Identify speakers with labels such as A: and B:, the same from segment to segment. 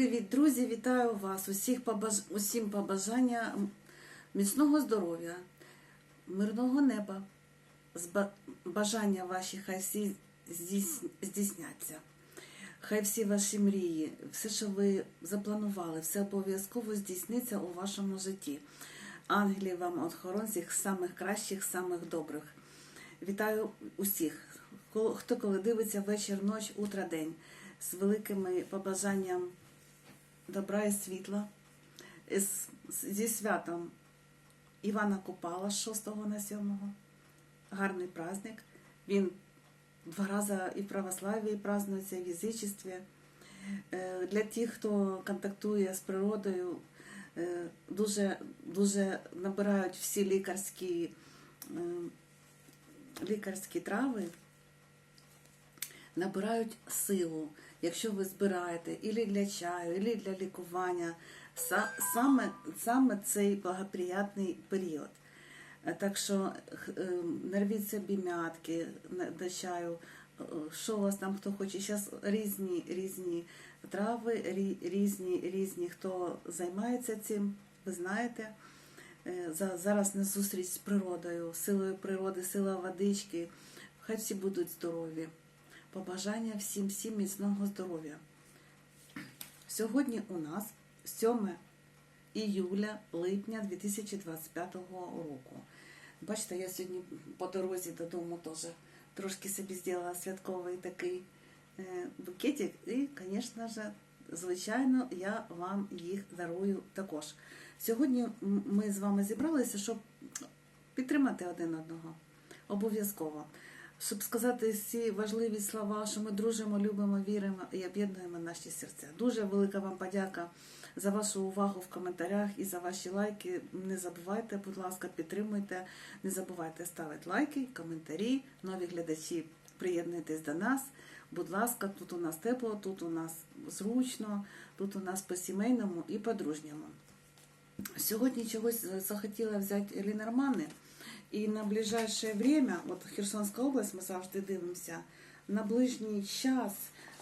A: Привіт, друзі! Вітаю вас! Усіх побаж... усім побажання міцного здоров'я, мирного неба, Зба- бажання ваші хай всі здійс- здійсняться. Хай всі ваші мрії, все, що ви запланували, все обов'язково здійсниться у вашому житті. Ангелів вам охоронців, самих кращих, самих добрих. Вітаю усіх, хто коли дивиться вечір, ніч, утро, день, з великими побажанням добра і світла, зі святом Івана Купала з 6 на 7. Гарний праздник. Він два рази і в православії празднується, і в язичестві. Е, Для тих, хто контактує з природою, е, дуже, дуже набирають всі лікарські, е, лікарські трави, набирають силу, якщо ви збираєте ілі для чаю, ілі для лікування, саме, саме цей благоприятний період. Е, Так що е, собі м'ятки до чаю, е, що у вас там хто хоче. Зараз різні різні трави, різні, різні, хто займається цим, ви знаєте. Зараз на зустріч з природою, силою природи, сила водички. Хай всі будуть здорові. Побажання всім всім міцного здоров'я. Сьогодні у нас 7 іюля липня 2025 року. Бачите, я сьогодні по дорозі додому теж трошки собі зробила святковий такий е, букетик. І, звісно ж, звичайно, я вам їх дарую також. Сьогодні ми з вами зібралися, щоб підтримати один одного. Обов'язково. Щоб сказати всі важливі слова, що ми дружимо, любимо, віримо і об'єднуємо наші серця. Дуже велика вам подяка за вашу увагу в коментарях і за ваші лайки. Не забувайте, будь ласка, підтримуйте. Не забувайте ставити лайки, коментарі. Нові глядачі, приєднуйтесь до нас. Будь ласка, тут у нас тепло, тут у нас зручно, тут у нас по-сімейному і по-дружньому. Сьогодні чогось захотіла взяти Лінермани. І на ближайшее время, от Херсонська область, ми завжди дивимося, на ближній час,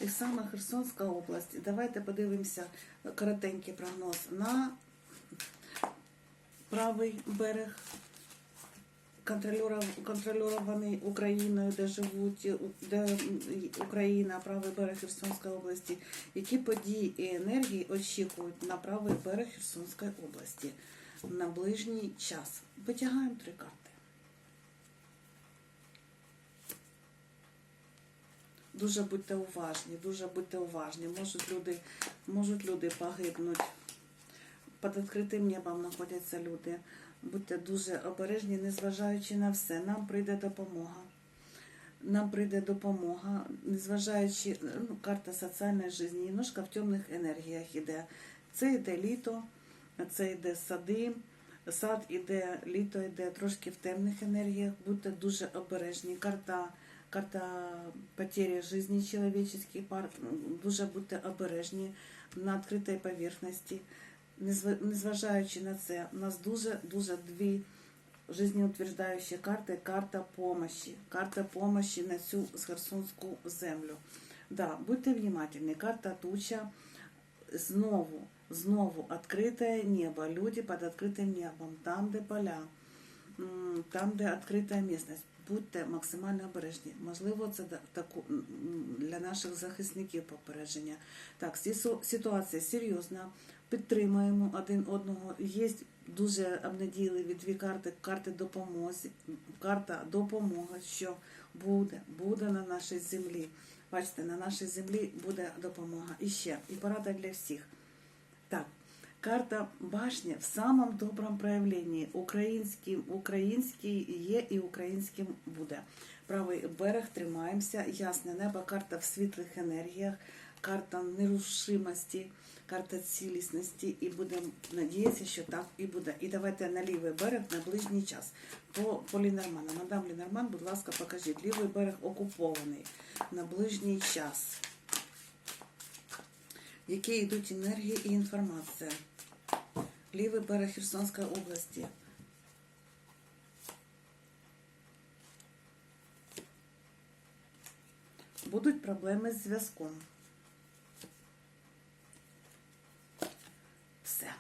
A: і саме Херсонська область. Давайте подивимося коротенький прогноз на правий берег, контрольований Україною, де живуть, де Україна, правий берег Херсонської області. Які події і енергії очікують на правий берег Херсонської області на ближній час? Витягаємо три карти. Дуже будьте уважні, дуже будьте уважні. Можуть люди, можуть люди погибнути. Під відкритим небом знаходяться люди. Будьте дуже обережні, незважаючи на все. Нам прийде допомога. Нам прийде допомога, незважаючи, ну, карта соціальної житті, немножко в темних енергіях іде. Це йде літо, це йде сади, сад іде, літо йде трошки в темних енергіях. Будьте дуже обережні. Карта, карта потери житті чоловічої, пар, дуже будьте обережні на відкритій поверхності. Незва- Незважаючи на це, у нас дуже дуже дві жизнеутверждающі карти, карта помощи. Карта помощи на цю Херсонську землю. Да, будьте внимательны. Карта туча. Знову, знову відкрите небо. Люди під відкритим небом. Там, де поля, м, там, де відкрита місцевість. Будьте максимально обережні. Можливо, це для наших захисників попередження. Так, ситуація серйозна. Підтримуємо один одного. Є дуже обнадійливі дві карти. Карти допомоги. Карта допомоги, що буде, буде на нашій землі. Бачите, на нашій землі буде допомога. І ще, і порада для всіх. Так, карта башня в самому доброму проявленні. Українським, український є і українським буде. Правий берег тримаємося, ясне небо, карта в світлих енергіях, карта нерушимості, карта цілісності. І будемо надіятися, що так і буде. І давайте на лівий берег на ближній час. По, по Лінерману. Мадам Лінерман, будь ласка, покажіть. Лівий берег окупований на ближній час які йдуть енергії і інформація. Лівий берег Херсонської області. Будуть проблеми з зв'язком. Все.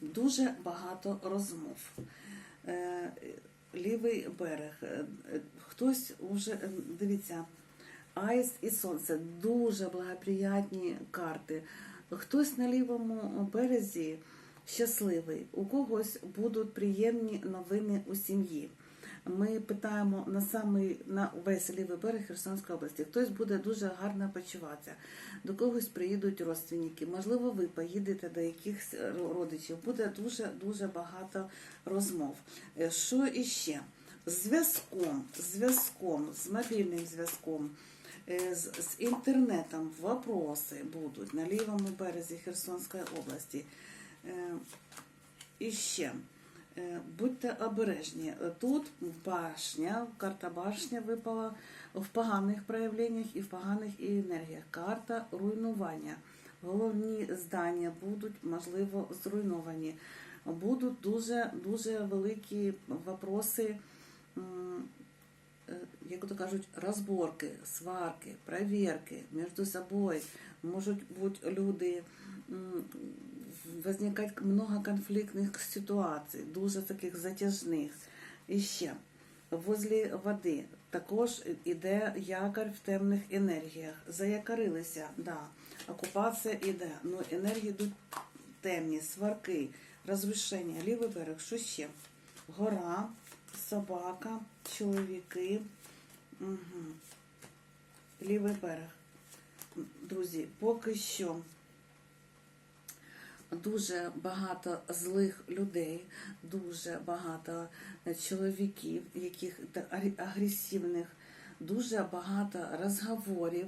A: Дуже багато розмов. Е, лівий берег. Е, е, хтось уже, дивіться, Аїст і сонце дуже благоприятні карти. Хтось на лівому березі щасливий, у когось будуть приємні новини у сім'ї. Ми питаємо на самий на весь лівий берег Херсонської області. Хтось буде дуже гарно почуватися, до когось приїдуть родственники. Можливо, ви поїдете до якихось родичів. Буде дуже дуже багато розмов. Е, Що іще? Зв'язком, зв'язком, з мобільним зв'язком. Е, З, з інтернетом вопроси будуть на лівому березі Херсонської області. Е, І ще е, будьте обережні. Тут башня, карта башня випала в поганих проявленнях і в поганих енергіях. Карта руйнування. Головні здання будуть, можливо, зруйновані. Будуть дуже дуже великі вопроси. Е, як то кажуть, розборки, сварки, перевірки між собою. Можуть бути люди, м, возникати много конфліктних ситуацій, дуже таких затяжних. І ще возле води також іде якорь в темних енергіях. Заякорилися, да. Окупація іде. Ну, енергії йдуть темні, сварки, розрушення, лівий берег, що ще? Гора, собака, чоловіки. Угу. Лівий берег. Друзі, поки що дуже багато злих людей, дуже багато чоловіків, яких агресивних, дуже багато розговорів.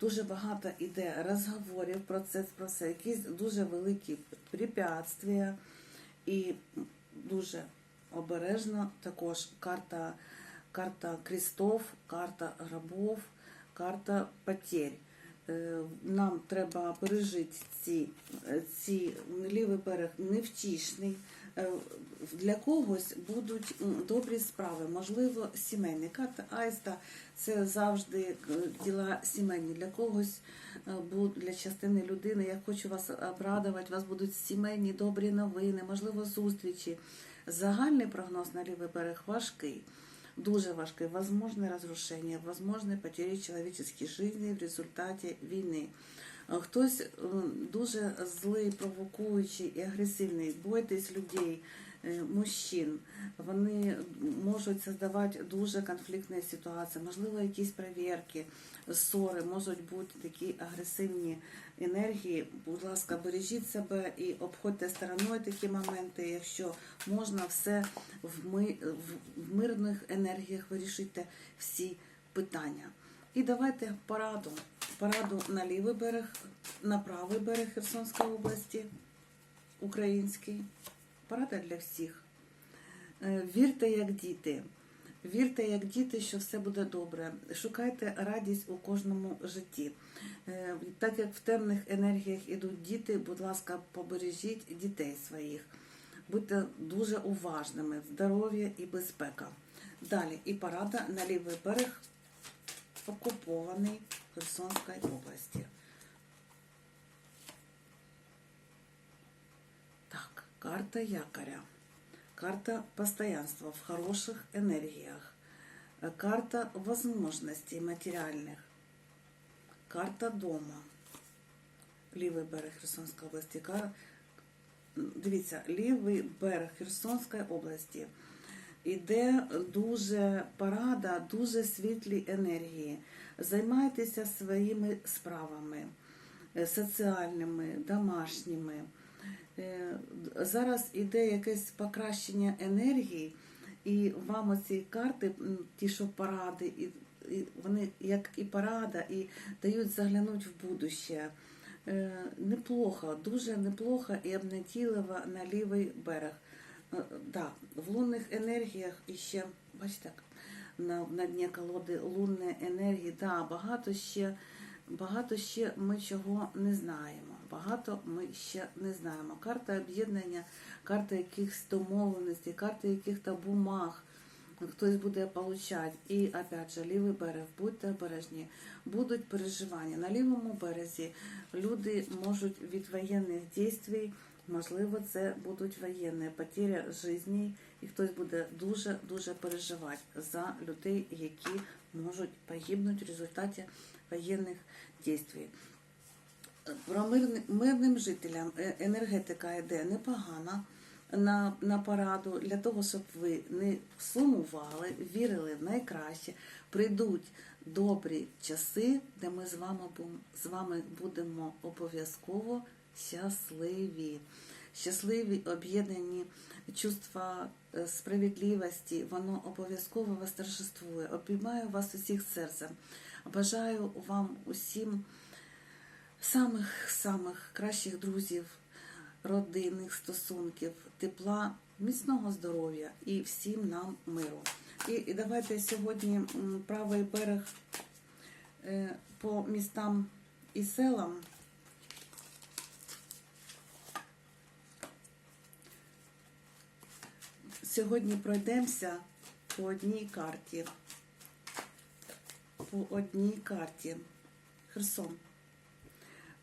A: Дуже багато іде розговорів про це, про це, якісь дуже великі препятствия і дуже обережно також карта, карта крестов, карта гробов, карта потерь. Е, Нам треба пережити ці, ці лівий берег невтішний. Е, Для когось будуть добрі справи, можливо, сімейні. Карта Айста це завжди е, діла сімейні. Для когось для частини людини. Я хочу вас обрадувати. У вас будуть сімейні добрі новини, можливо, зустрічі. Загальний прогноз на лівий берег важкий. Дуже важкий. Возможне розрушення, возможне потери чоловічої життя в результаті війни. Хтось е, дуже злий, провокуючий і агресивний. Бойтесь людей, е, мужчин. Вони можуть создавати дуже конфліктні ситуації, можливо, якісь перевірки, ссори, можуть бути такі агресивні енергії. Будь ласка, бережіть себе і обходьте стороною такі моменти, якщо можна все в, ми, в- мирних енергіях вирішити всі питання. І давайте пораду. Пораду на лівий берег, на правий берег Херсонської області, український. Порада для всіх. Е, Вірте, як діти. Вірте, як діти, що все буде добре. Шукайте радість у кожному житті. Е, Так як в темних енергіях ідуть діти, будь ласка, побережіть дітей своїх. Будьте дуже уважними, здоров'я і безпека. Далі і порада на лівий берег окупований Херсонської області. Так, карта якоря. Карта постоянства в хороших энергиях. Э, Карта возможностей материальных. Карта дома. Лівий берег Херсонської області. Кар... Дивіться, лівий берег Херсонської області. Іде дуже парада, дуже світлі енергії. Займайтеся своїми справами е, соціальними, домашніми. Е, Зараз іде якесь покращення енергії, і вам оці карти, ті, що паради, і, і вони як і парада, і дають заглянути в будуще. Е, Неплохо, дуже неплохо і обнатіливо на лівий берег. Е, Да, в лунних енергіях іще, бачите, так, на, на дні колоди лунної енергії, да, багато ще, багато ще ми чого не знаємо. Багато ми ще не знаємо. Карта об'єднання, карта якихось домовленостей, карта яких-то бумаг. Хтось буде получати. І опять же, лівий берег, будьте обережні, будуть переживання. На лівому березі люди можуть від воєнних дій Можливо, це будуть воєнні потеря життя, і хтось буде дуже-дуже переживати за людей, які можуть погибнути в результаті воєнних дій. Про мирни- мирним жителям е, енергетика йде непогана на, на пораду для того, щоб ви не сумували, вірили в найкраще. Прийдуть добрі часи, де ми з вами, з вами будемо обов'язково щасливі. Щасливі, об'єднані чувства е, справедливості, воно обов'язково вас торжествує. Обіймаю вас усіх серцем. Бажаю вам усім самих самих кращих друзів, родинних стосунків, тепла, міцного здоров'я і всім нам миру. І, і давайте сьогодні правий берег е, по містам і селам. Сьогодні пройдемося по одній карті. По одній карті. Херсон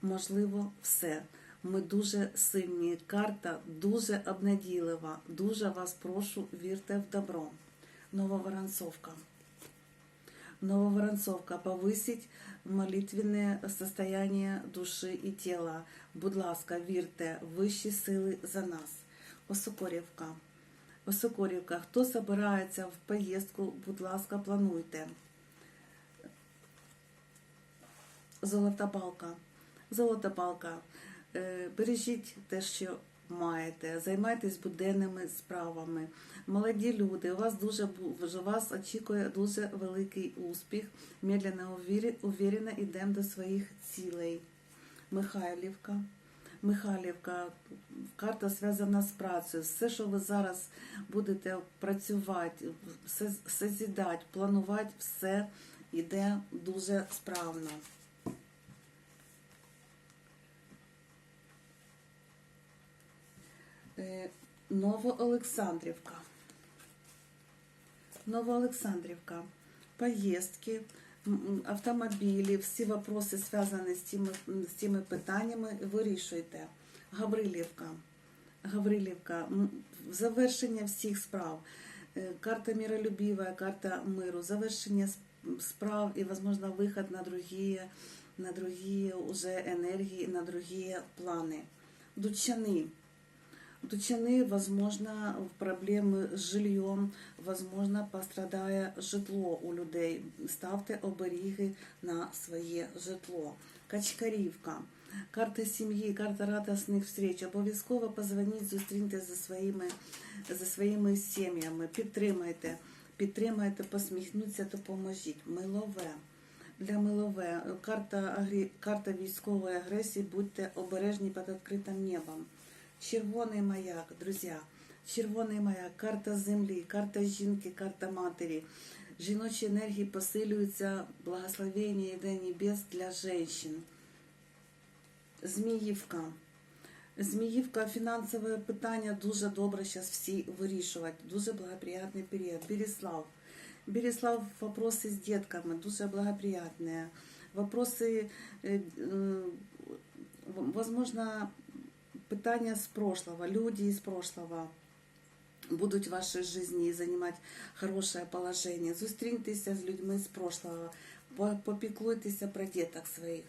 A: можливо все. Ми дуже сильні. Карта дуже обнадійлива. Дуже вас прошу, вірте в добро. Нововоронцовка. Нововоронцовка повисить молитвенне состояние душі і тіла. Будь ласка, вірте, вищі сили за нас. Осокорівка. Осокорівка. Хто збирається в поїздку, будь ласка, плануйте. Золота балка. Золота палка. Е, Бережіть те, що маєте, займайтесь буденними справами. Молоді люди, у вас дуже бу- вас очікує дуже великий успіх. Медленно, уверенно йдемо до своїх цілей. Михайлівка. Михайлівка, карта зв'язана з працею. Все, що ви зараз будете працювати, все созідати, планувати, все йде дуже справно. Новоолександрівка. Новоолександрівка. Поїздки, м, м, автомобілі, всі вопроси, зв'язані з цими, з цими питаннями, вирішуйте. Гаврилівка. Гаврилівка. м, Завершення всіх справ. Е, Карта миролюбива, карта миру, завершення с- справ и, возможно, выход на другие, на другие уже энергии, на другие планы. Дучани. Дучани, возможно, проблеми з жильем, возможно, пострадає житло у людей. Ставте оберіги на своє житло. Качкарівка. Карта сім'ї, карта радісних встреч. Обов'язково позвоніть, зустріньте за своїми, за своїми сім'ями. Підтримайте, підтримайте, посміхнуться, допоможіть. Милове. Для милове. Карта, карта військової агресії. Будьте обережні під відкритим небом. Червоний маяк, друзі. Червоний маяк, карта землі, карта жінки, карта матері. Жіночі енергії посилюються, благословення йде небес для жінок. Зміївка. Зміївка, фінансове питання дуже добре зараз всі вирішувати. Дуже благоприятний період. Береслав. Береслав, вопроси з дітками, дуже благоприятні. Вопроси, е, возможно, питання з прошлого, люди из прошлого будуть в вашій житті займати хороше положення. Зустріньтеся з людьми з прошлого, по- попіклуйтеся про діток своїх.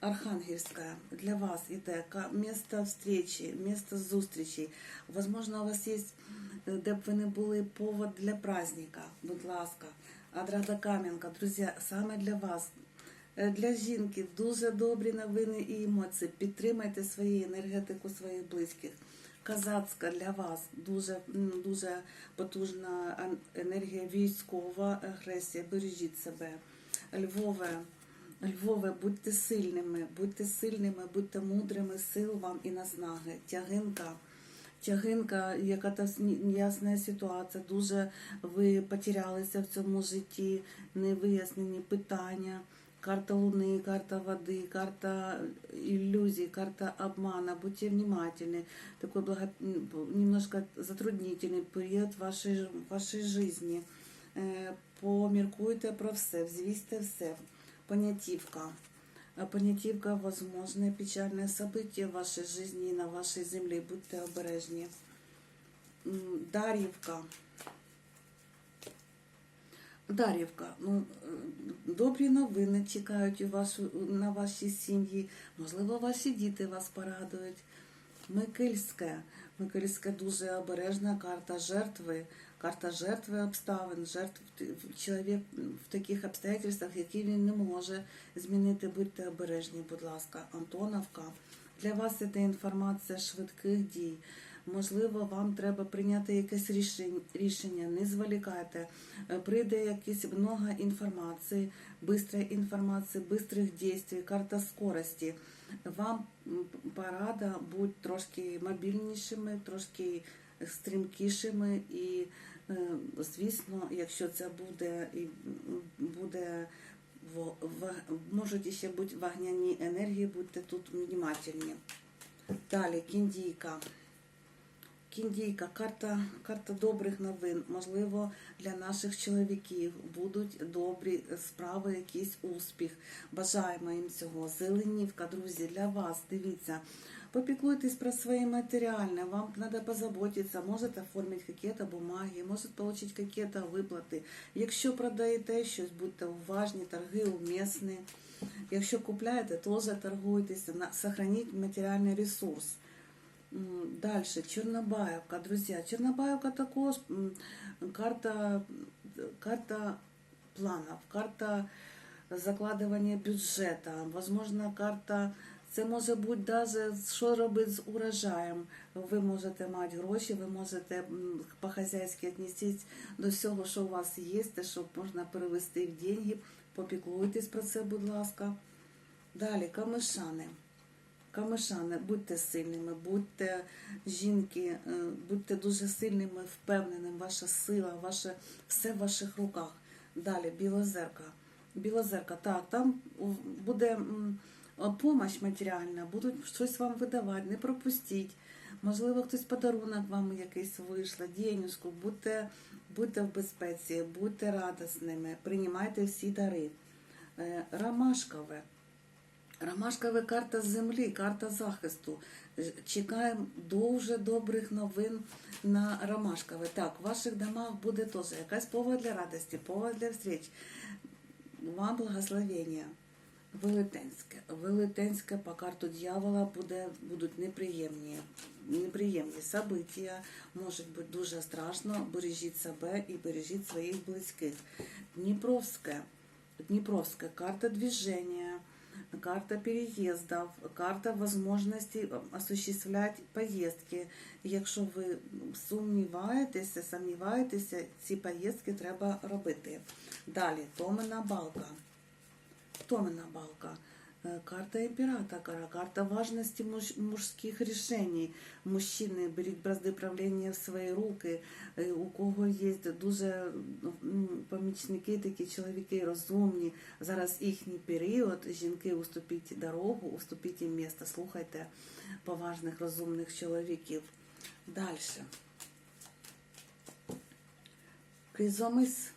A: Архангельская для вас іде ка- место встречи, место зустрічі. Возможно, у вас є, е, де б ви не були, повод для праздника. Будь ласка, Адрада Кам'янка, друзі, саме для вас. Е, Для жінки дуже добрі новини і емоції. Підтримайте свою енергетику своїх близьких. Казацька для вас дуже, дуже потужна енергія військова агресія. Бережіть себе. Львове. Львове, будьте сильними, будьте сильними, будьте мудрими, сил вам і наснаги. Тягинка. Тягинка, яка та неясна ситуація, дуже ви потерялися в цьому житті, невияснені питання. Карта Луны, карта воды, карта иллюзий, карта обмана. Будьте внимательны. Такой благо... немножко затруднительный период вашей, вашей жизни. Е, Поміркуйте про все, взвісьте все. Понятівка. А Понятивка, возможное печальное событие в вашей жизни и на вашей земле. Будьте обережні. М, Дар'ївка, ну, е, добрі новини чекають у вашу, на вашій сім'ї. Можливо, ваші діти вас порадують. Микильське. Микильське дуже обережна карта жертви. Карта жертви обставин, жертв чоловік в таких обстоятельствах, які він не може змінити. Будьте обережні, будь ласка. Антоновка. Для вас іде інформація швидких дій. Можливо, вам треба прийняти якесь рішення, не зволікайте. Е, Прийде якісь много інформації, бистрої інформації, бистрих дій, карта скорості. Вам порада бути трошки мобільнішими, трошки стрімкішими і, е, звісно, якщо це буде і буде в, можуть ще бути вогняні енергії, будьте тут внимательні. Далі, кіндійка. Кіндійка, карта, карта добрих новин. Можливо, для наших чоловіків будуть добрі справи, якийсь успіх. Бажаємо їм цього. Зеленівка, друзі, для вас. Дивіться. Попіклуйтесь про своє матеріальне, вам треба позаботитися, можете оформити какие-то бумаги, можете отримати какие-то виплати. Якщо продаєте щось, будьте уважні, торги умісні. Якщо купляєте, теж торгуйтеся, сохраніть матеріальний ресурс. Дальше, Чернобаевка, друзья. Чернобаевка також карта, карта планов, карта закладування бюджету, возможно, карта. Це може бути навіть, що робити з урожаєм. Ви можете мати гроші, ви можете по-хазяйськи віднестись до всього, що у вас є, що можна перевести в деньги. Попіклуйтесь про це, будь ласка. Далі, камишани. Камишани, будьте сильними, будьте жінки, е, будьте дуже сильними, впевненими, ваша сила, ваше, все в ваших руках. Далі, білозерка. Білозерка, так, там буде помощь матеріальна, будуть щось вам видавати, не пропустіть. Можливо, хтось подарунок вам якийсь вийшло, денежку, будьте, будьте в безпеці, будьте радісними, приймайте всі дари. Е, Ромашкове. Ромашкова карта землі, карта захисту. Чекаємо дуже добрих новин на Ромашкове. Так, в ваших домах буде теж якась повод для радості, повод для встреч. Вам благословення. Велетенське. Велетенське по карту дьявола буде, будуть неприємні. Неприємні события, може бути дуже страшно. Бережіть себе і бережіть своїх близьких. Дніпровське. Дніпровская карта движения, карта переїздів, карта можливості осуществляти поїздки. Якщо ви сумніваєтеся, сумніваєтеся, ці поїздки треба робити. Далі, Томина балка. Томина балка. Е, Карта імператора, карта важності муж, мужських рішень. Мужчини, беріть бразди правління в свої руки. Е, У кого є дуже помічники, такі чоловіки розумні. Зараз їхній період. Жінки уступіть дорогу, уступіть їм місце. Слухайте поважних, розумних чоловіків. Далі. Кризомис.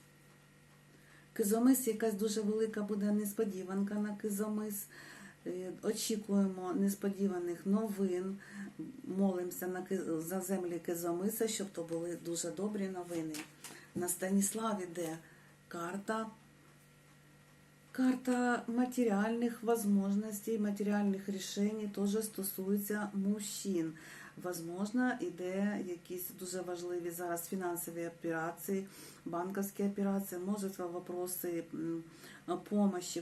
A: Кизомис, якась дуже велика буде несподіванка на кизомис. Е, Очікуємо несподіваних новин. Молимося на за землі Кизомиса, щоб то були дуже добрі новини. На Станіславі де карта. Карта матеріальних возможностей, матеріальних рішень теж стосується мужчин. Возможно, іде якісь дуже важливі зараз фінансові операції, банковські операції, можуть вопроси м,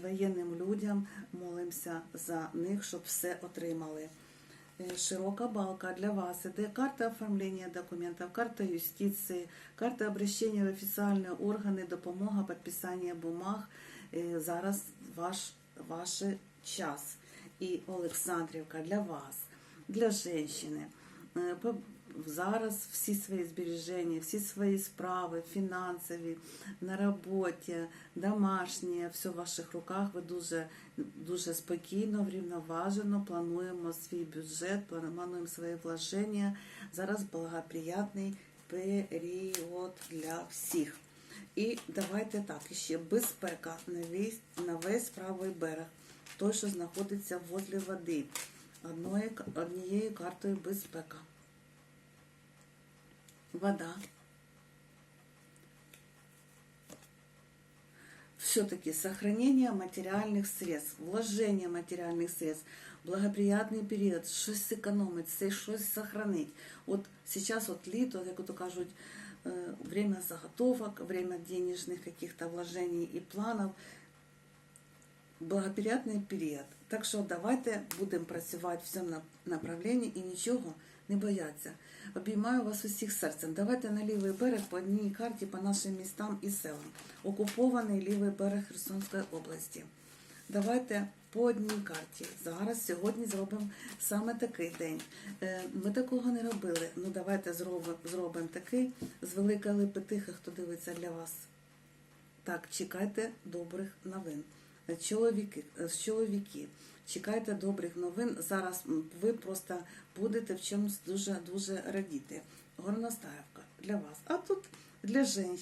A: воєнним людям. Молимося за них, щоб все отримали. Е, Широка балка для вас. Іде карта оформлення документів, карта юстиції, карта обращення в офіційні органи, допомога, підписання бумаг. Е, Зараз ваш, ваш час. І Олександрівка для вас, для жінки. Е, Зараз всі свої збереження, всі свої справи, фінансові, на роботі, домашні, все в ваших руках. Ви дуже, дуже спокійно, врівноважено плануємо свій бюджет, плануємо свої вложення. Зараз благоприятний період для всіх. І давайте так, ще безпека на весь, на весь правий берег. той, що знаходиться возле води. Одної, однією картою безпека. Вода. все-таки сохранение материальных средств, вложение материальных средств, благоприятний період, щось зекономити, це щось сохранить. От сейчас от літо, як то кажуть, е, время заготовок, время денежных каких-то вложений і планів, благоприятний період. Так що давайте будемо працювати в цьому направленні і нічого не бояться. Обіймаю вас усіх серцем. Давайте на лівий берег по одній карті по нашим містам і селам. Окупований лівий берег Херсонської області. Давайте по одній карті. Зараз сьогодні зробимо саме такий день. Е, Ми такого не робили. Ну давайте зробимо, зробимо такий з великої липи тихи, хто дивиться для вас. Так, чекайте добрих новин. Чоловіки, е, чоловіки, чекайте добрих новин. Зараз ви просто будете в чомусь дуже дуже радіти. Горностаєвка для вас. А тут для жінок.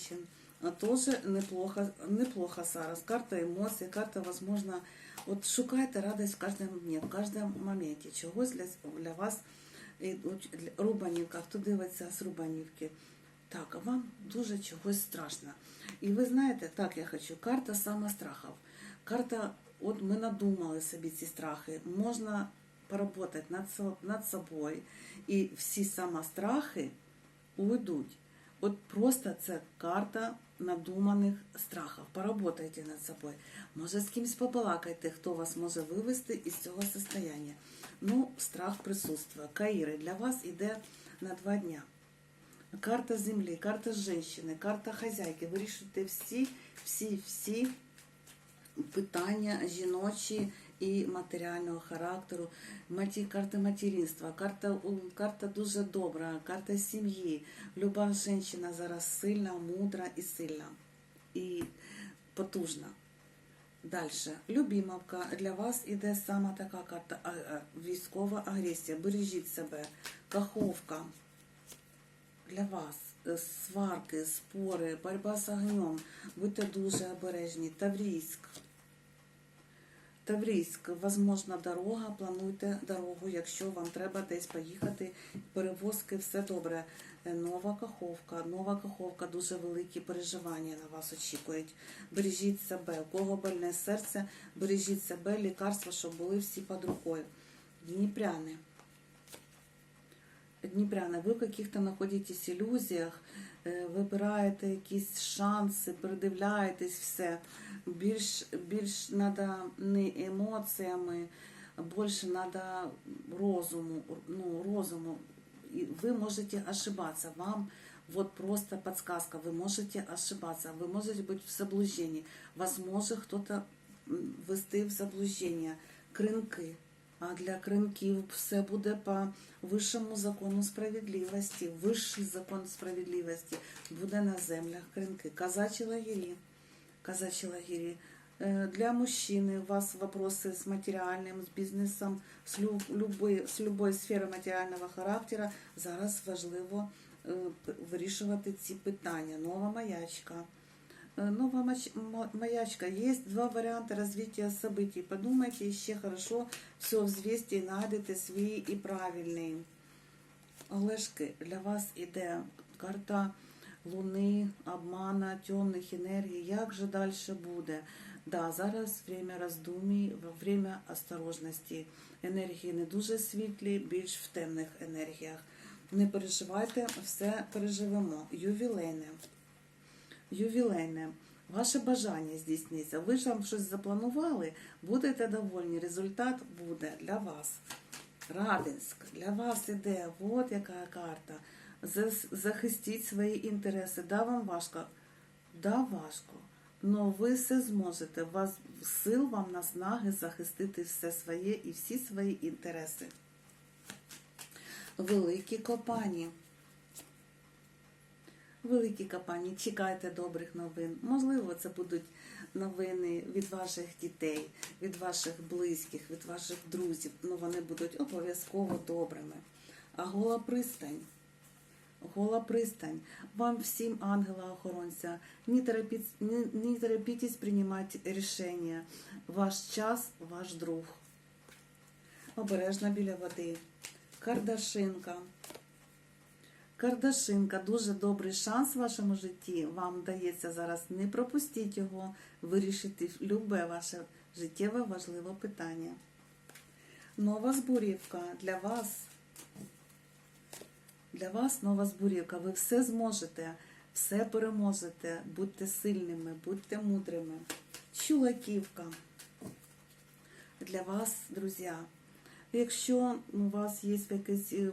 A: Тоже неплохо, неплохо зараз. Карта емоцій, карта, возможно, от шукайте радість в кожному дні, в кожному моменті. Чогось для, для вас Рубанівка, хто дивиться з Рубанівки. Так, вам дуже чогось страшно. І ви знаєте, так я хочу, карта саме страхів. Карта, от ми надумали собі ці страхи. Можна поработати над, над собою, і всі саме страхи уйдуть. От просто це карта надуманих страхів. Поработайте над собою. Може, з кимось побалакайте, хто вас може вивести із цього состояння. Ну, страх присутствує. Каїри для вас іде на два дня. Карта землі, карта жінки, карта хазяйки. Вирішуйте всі, всі, всі питання жіночі і матеріального характеру, маті, карта материнства, карта, карта дуже добра, карта сім'ї. Люба жінка зараз сильна, мудра і сильна, і потужна. Дальше. Любімовка. Для вас іде саме така карта військова агресія. Бережіть себе. Каховка. Для вас е, сварки, спори, боротьба з огнем. Будьте дуже обережні. Таврійськ. Таврійськ, возможна дорога, плануйте дорогу, якщо вам треба десь поїхати, перевозки, все добре. Е, Нова Каховка, нова Каховка, дуже великі переживання на вас очікують. Бережіть себе, у кого больне серце, бережіть себе, лікарства, щоб були всі під рукою. Дніпряни. Дніпряне, ви в каких-то знаходитесь ілюзіях, вибираєте якісь шанси, передивляєтесь все. Більш, більш треба не емоціями, а більше треба розуму, ну, розуму. І ви можете ошибатися. Вам вот просто подсказка. Вы можете ошибаться, вы можете быть в заблуждении. Вас може хто-то м, ввести в заблуждення. Кринки. А для кринків все буде по вищому закону справедливості. Вищий закон справедливості буде на землях кринки. Казачі лагері. Казачі лагері. Е, Для мужчины у вас вопросы с материальным, с бизнесом, з люб- любої, з любої сфери матеріального характеру. Зараз важливо е, п- вирішувати ці питання. Нова маячка. Э, Нова маячка. Есть два варианта развития событий. Подумайте еще хорошо, все взвесьте и найдете свій і правильний. Олешки, для вас іде карта Луни, обмана, темних енергій. Як же далі буде? Да, зараз время роздумій, время осторожності. Енергії не дуже світлі, більш в темних енергіях. Не переживайте, все переживемо. Ювілейне. Ювілейне. Ваше бажання здійсниться. Ви ж там щось запланували, будете довольні. Результат буде для вас. Радинськ, для вас іде, от яка карта. Захистіть свої інтереси. Да, вам важко? Да, важко. Но ви все зможете. Вас сил вам наснаги захистити все своє і всі свої інтереси. Великі копані. Великі компанії, чекайте добрих новин. Можливо, це будуть новини від ваших дітей, від ваших близьких, від ваших друзів. Ну вони будуть обов'язково добрими. А гола пристань. гола пристань. Вам всім, ангела-охоронця, не, торопіть, не, не торопитесь приймати рішення. Ваш час, ваш друг. Обережно біля води. Кардашинка. Кардашинка дуже добрий шанс в вашому житті. Вам дається зараз. Не пропустіть його, вирішити любе ваше життєве важливе питання. Нова збурівка для вас. Для вас нова збурівка. Ви все зможете, все переможете. Будьте сильними, будьте мудрими. Чулаківка. Для вас, друзі. Якщо у вас є якісь, е,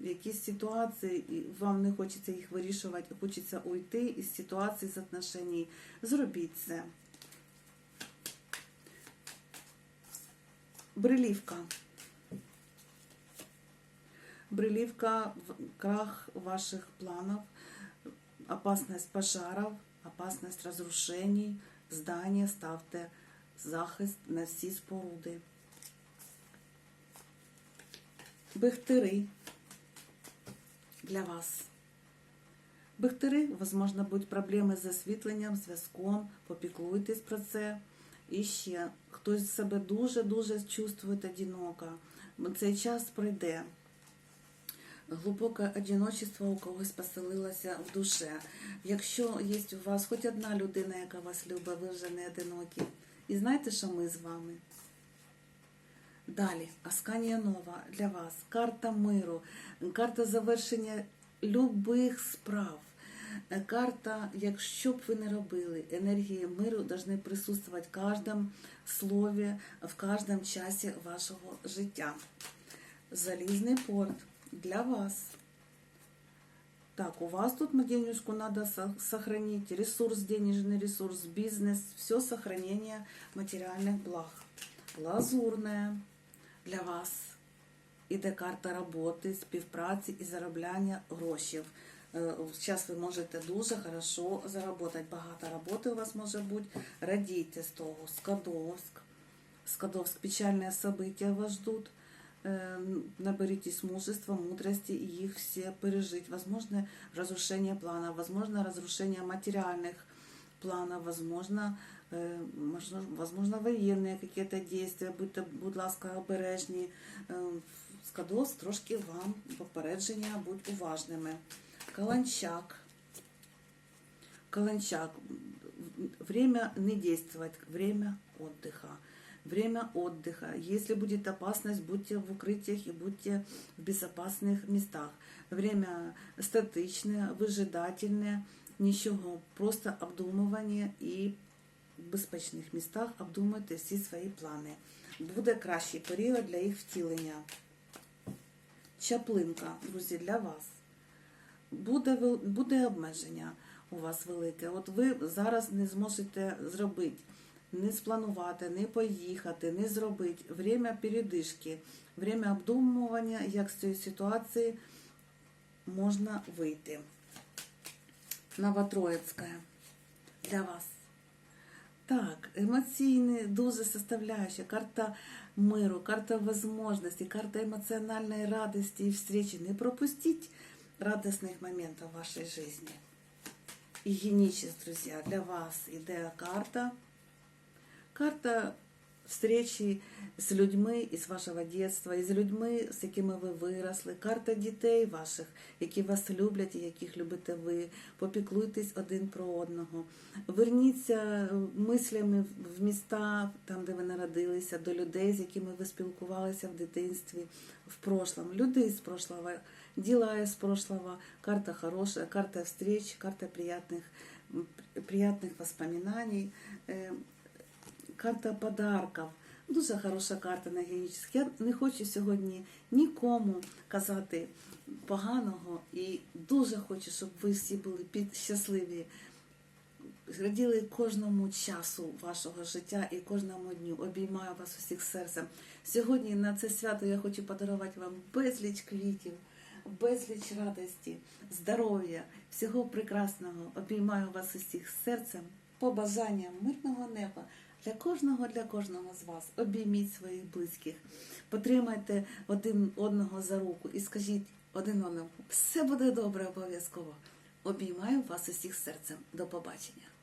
A: якісь ситуації, і вам не хочеться їх вирішувати, хочеться уйти із ситуації, з отношень, зробіть це. Брилівка. Брилівка крах ваших планов, опасность пожаров, опасность разрушений, здання, ставте захист на всі споруди. Бехтери для вас. Бехтери, возможно, будуть проблеми з освітленням, зв'язком, попіклуйтесь про це. І ще хтось себе дуже-дуже чувствує одиноко. Цей час пройде. Глибоке одиночество у когось поселилося в душе. Якщо є у вас хоч одна людина, яка вас любить, ви вже не одинокі. І знаєте, що ми з вами? Далі, Асканія Нова для вас. Карта миру, карта завершення любих справ. Карта, якщо б ви не робили, енергії миру повинні присутствувати в кожному слові, в кожному часі вашого життя. Залізний порт для вас. Так, у вас тут денежку надо со- сохранить, ресурс, денежный ресурс, бизнес, все сохранение материальных благ. Лазурная для вас іде карта роботи, співпраці і заробляння грошей. Зараз ви можете дуже хорошо заробити. Багато роботи у вас може бути. Радійте з того. Скадовськ. Скадовск. Печальные события вас ждут. Э, Наберитесь мужества, мудрости и их все пережить. Возможно, разрушение плана, возможно, разрушение материальных планов, возможно, э, можно- возможно, военные какие-то действия. Будьте, будь ласка, обережні. Э, Скадовськ трошки вам попередження, будь уважними. Каланчак. Каланчак. Время не действовать, время отдыха. Время отдыха. Если будет опасность, будьте в укрытиях и будьте в безопасных местах. Время статичне, выжидательне, нічого, просто обдумування і в безпечних містах обдумуйте всі свої плани. Буде кращий період для їх втілення. Чаплинка, друзі, для вас буде, буде обмеження у вас велике. От ви зараз не зможете зробити, не спланувати, не поїхати, не зробити. Время передишки, время обдумування, як з цієї ситуації можна вийти. Новотроїцька для вас. Так, емоційні дуже составляющая, карта миру, карта возможностей, карта эмоциональной радости и встречи. Не пропустить радостных моментов в вашей жизни. И друзі, для вас іде карта. Карта встречі з людьми із вашого дитинства, із людьми, з якими ви виросли, карта дітей ваших, які вас люблять і яких любите ви. Попіклуйтесь один про одного. Верніться мислями в міста, там, де ви народилися, до людей, з якими ви спілкувалися в дитинстві, в прошлом. Люди з прошлого, діла із прошлого, карта хороша, карта встреч, карта приятных, м, приятных воспоминаний. Карта подарків. Дуже хороша карта на генічних. Я не хочу сьогодні нікому казати поганого і дуже хочу, щоб ви всі були під щасливі. Раділи кожному часу вашого життя і кожному дню. Обіймаю вас усіх серцем. Сьогодні на це свято я хочу подарувати вам безліч квітів, безліч радості, здоров'я, всього прекрасного. Обіймаю вас усіх серцем. Побажання мирного неба для кожного, для кожного з вас. Обійміть своїх близьких, потримайте один одного за руку і скажіть один одному. Все буде добре обов'язково. Обіймаю вас усіх серцем. До побачення.